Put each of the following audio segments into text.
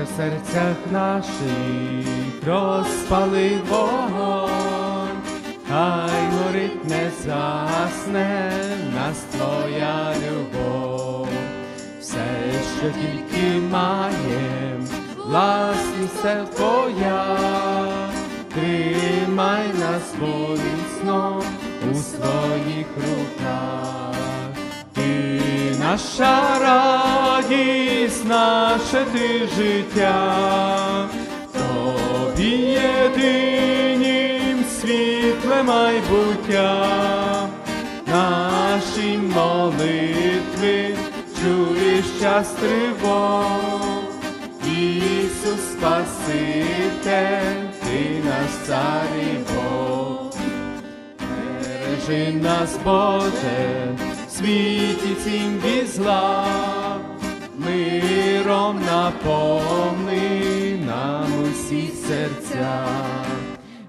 Боже, в серцях наших розпали вогонь, хай горить не засне нас твоя любов, все, що тільки маєм, власність твоя, тримай нас болісно у своїх руках. Ти наша радість, наше ти життя, тобі єдинім світле майбуття, наші молитви чуєш час тривог, Ісус Спаситель, ти наш цар і Бог. Бережи нас, Боже, світі цім зла, миром наповни нам усі серця,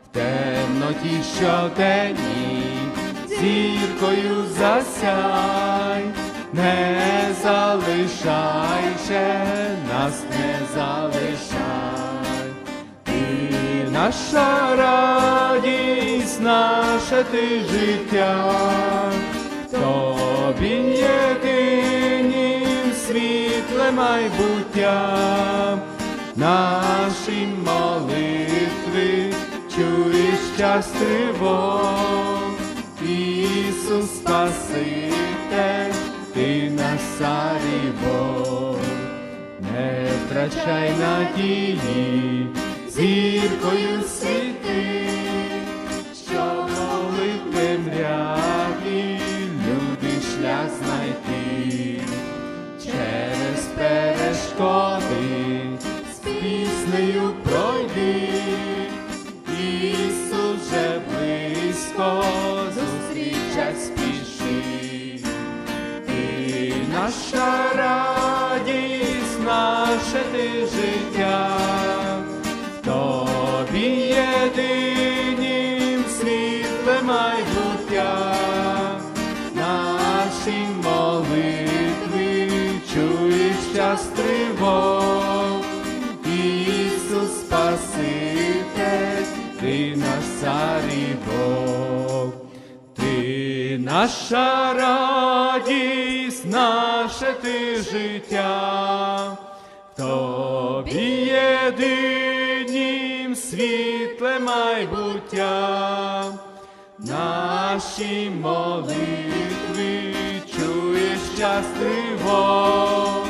в темноті щоденній зіркою засяй, не залишай нас не залишай. Ти наша радість, наше ти життя, тобі світле майбуття, наші молитви чуєш час тривог, Ісус Спаситель, ти наш цар і Бог. Не втрачай надії, зіркою світи, що могли в Ісус близько. Зустрічать спіши. Наша радість, наше життя, тобі єдинім світле майбуття, наші молитви чуєш час тривог, наша радість, наше ти життя, тобі єдинім світле майбуття, наші молитви чуєш час тривог,